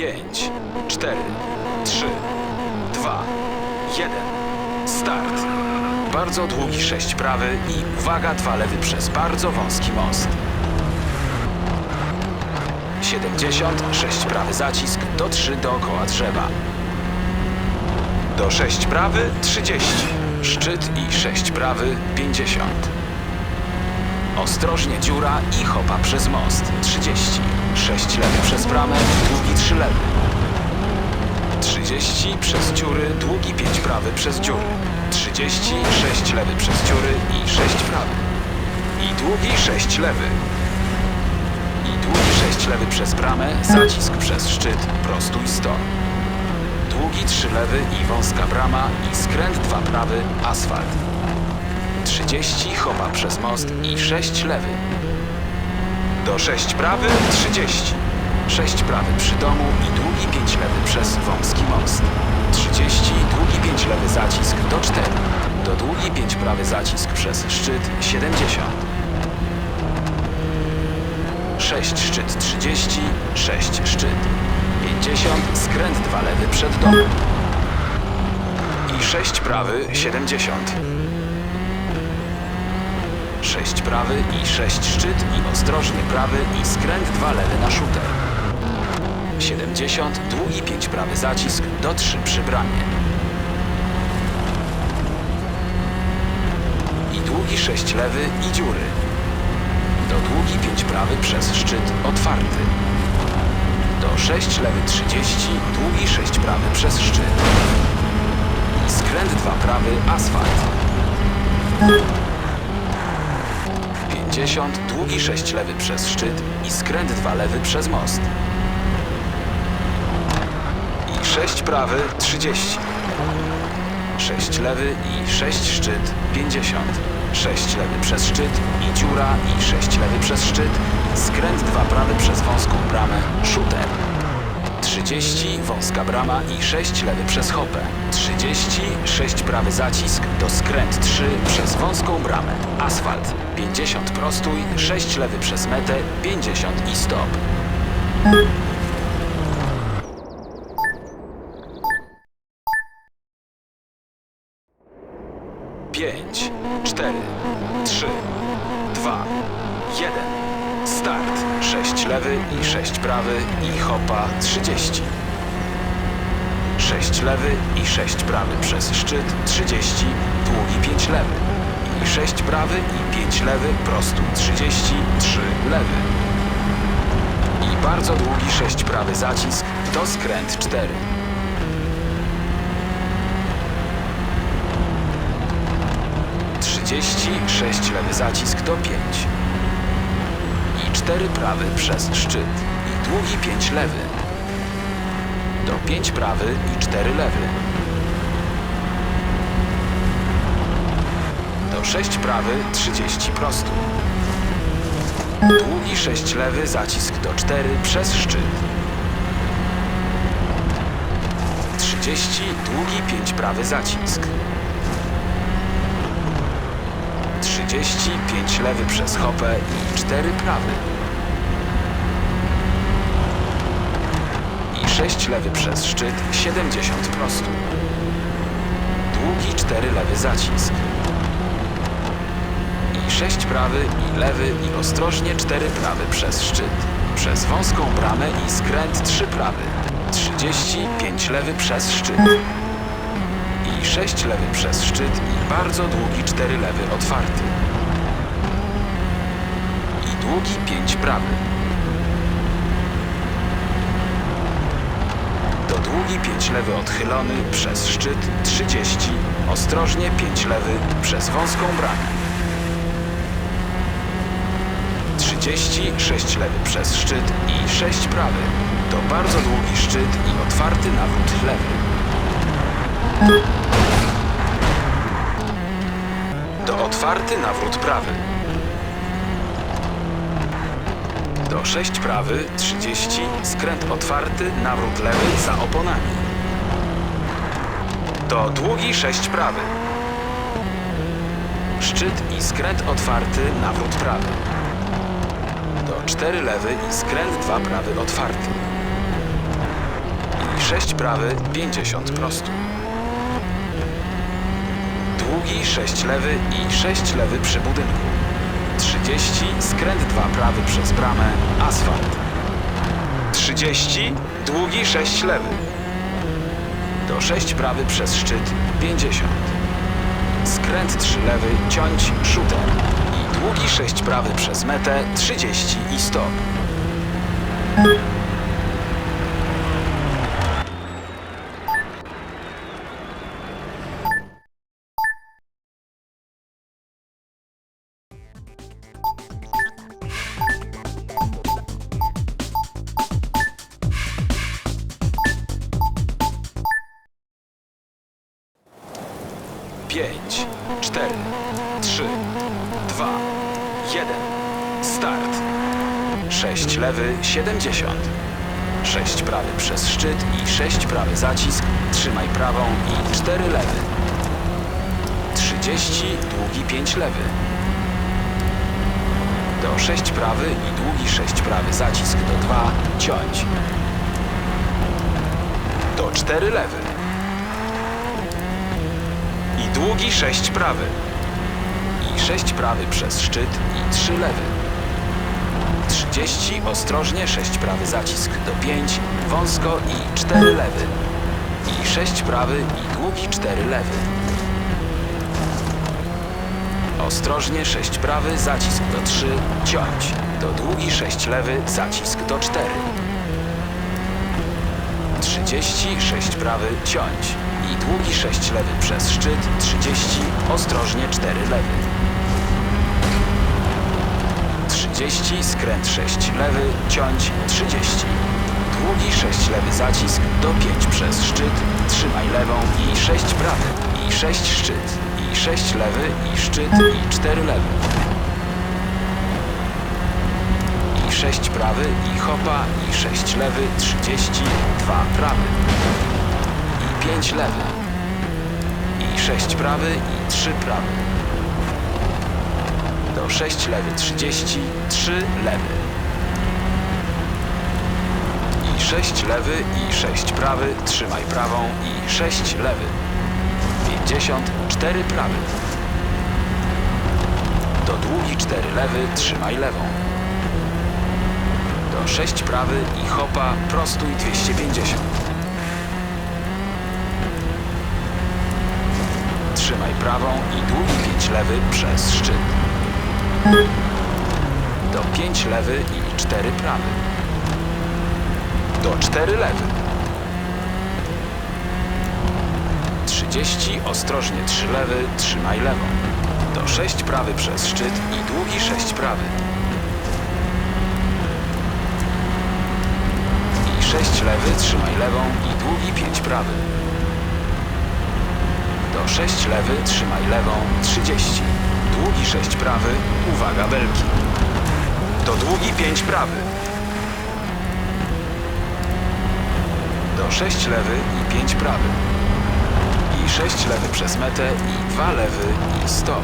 5, 4, 3, 2, 1. Start. Bardzo długi sześć prawy i uwaga dwa lewy przez bardzo wąski most. 70, 6 prawy zacisk, do 3 dookoła drzewa. Do 6 prawy 30, szczyt i 6 prawy 50. Ostrożnie dziura i hopa przez most 30, 6 lewy przez bramę, długi 3 lewy. 30 przez dziury, długi 5 prawy przez dziury. 30, 6 lewy przez dziury i 6 prawy. I długi 6 lewy. I długi 6 lewy przez bramę, zacisk przez szczyt, prostój 100. Długi 3 lewy i wąska brama i skręt 2 prawy, asfalt. 30 hopa przez most i 6 lewy. Do 6 prawy 30. 6 prawy przy domu i długi 5 lewy przez wąski most. 30 długi 5 lewy zacisk do 4. Do długi 5 prawy zacisk przez szczyt 70. 6 szczyt 30, 6 szczyt 50, skręt 2 lewy przed domem. I 6 prawy 70. 6 prawy i 6 szczyt i ostrożnie prawy i skręt 2 lewy na shooter. 70, długi 5 prawy zacisk do 3 przy bramie. I długi 6 lewy i dziury. Do długi 5 prawy przez szczyt otwarty. Do 6 lewy 30, długi 6 prawy przez szczyt. Skręt 2 prawy asfalt. 50, długi 6 lewy przez szczyt i skręt 2 lewy przez most. I 6 prawy 30. 6 lewy i 6 szczyt 50. 6 lewy przez szczyt i dziura i 6 lewy przez szczyt. Skręt 2 prawy przez wąską bramę, shooter. 30 wąska brama i 6 lewy przez hopę. 30 6 prawy zacisk do skręt 3 przez wąską bramę. Asfalt. 50 prostój, 6 lewy przez metę, 50 i stop. Start. Sześć lewy i sześć prawy i hopa trzydzieści. Sześć lewy i sześć prawy przez szczyt trzydzieści, długi pięć lewy. I sześć prawy i pięć lewy prostój trzydzieści, trzy lewy. I bardzo długi sześć prawy zacisk do skręt cztery. Trzydzieści, sześć lewy zacisk do pięć. I cztery prawy przez szczyt. I długi pięć lewy. Do pięć prawy i cztery lewy. Do sześć prawy, trzydzieści prostu. Długi sześć lewy, zacisk do cztery przez szczyt. 30, długi 5 prawy zacisk. 35 lewy przez hopę i 4 prawy. I 6 lewy przez szczyt, 70 prostu. Długi 4 lewy zacisk. I 6 prawy i lewy i ostrożnie 4 prawy przez szczyt. Przez wąską bramę i skręt 3 prawy. 35 lewy przez szczyt. I 6 lewy przez szczyt i bardzo długi 4 lewy otwarty. I długi 5 prawy. Do długi 5 lewy odchylony przez szczyt 30. Ostrożnie 5 lewy przez wąską bramę. 30, 6 lewy przez szczyt i 6 prawy. To bardzo długi szczyt i otwarty nawrót lewy. Do otwarty nawrót prawy. Do 6 prawy, 30, skręt otwarty, nawrót lewy za oponami. Do długi 6 prawy. Szczyt i skręt otwarty, nawrót prawy. Do 4 lewy i skręt 2 prawy otwarty. i 6 prawy, 50 prostu. Długi 6 lewy i 6 lewy przy budynku. 30, skręt 2 prawy przez bramę, asfalt. 30, długi 6 lewy. Do 6 prawy przez szczyt, 50. Skręt 3 lewy, ciąć, shooter. I długi 6 prawy przez metę, 30 i stop. Pięć, cztery, trzy, dwa, jeden. Start. Sześć lewy, 70. Sześć prawy przez szczyt i sześć prawy zacisk. Trzymaj prawą i cztery lewy. 30, długi 5 lewy. Do 6 prawy i długi 6 prawy zacisk do 2, ciąć. Do 4 lewy. Długi 6 prawy. I 6 prawy przez szczyt i 3 lewy. 30 ostrożnie 6 prawy zacisk do 5, wąsko i 4 lewy. I 6 prawy i długi 4 lewy. Ostrożnie 6 prawy, zacisk do 3, ciąć. Do długi 6 lewy, zacisk do 4. 30, 6 prawy, ciąć. I długi 6 lewy przez szczyt, 30, ostrożnie 4 lewy. 30, skręt 6 lewy, ciąć 30. Długi 6 lewy zacisk do 5 przez szczyt, trzymaj lewą i 6 prawy i 6 szczyt i 6 lewy i szczyt i 4 lewy. I 6 prawy i hopa i 6 lewy, 30, 2 prawy i 5 lewy i 6 prawy i 3 prawy. Do 6 lewy 30, 3 lewy. I 6 lewy i 6 prawy, trzymaj prawą i 6 lewy. 50, 4 prawy. Do długi 4 lewy, trzymaj lewą. Do 6 prawy i hopa, prostuj 250. Trzymaj prawą i długi 5 lewy przez szczyt. Do 5 lewy i 4 prawy. Do 4 lewy. 30 ostrożnie 3 lewy, trzymaj lewą. Do 6 prawy przez szczyt i długi 6 prawy. 6 lewy, trzymaj lewą i długi 5 prawy. Do 6 lewy, trzymaj lewą, 30. Długi 6 prawy, uwaga belki. Do długi 5 prawy. Do 6 lewy i 5 prawy. I 6 lewy przez metę i 2 lewy i stop.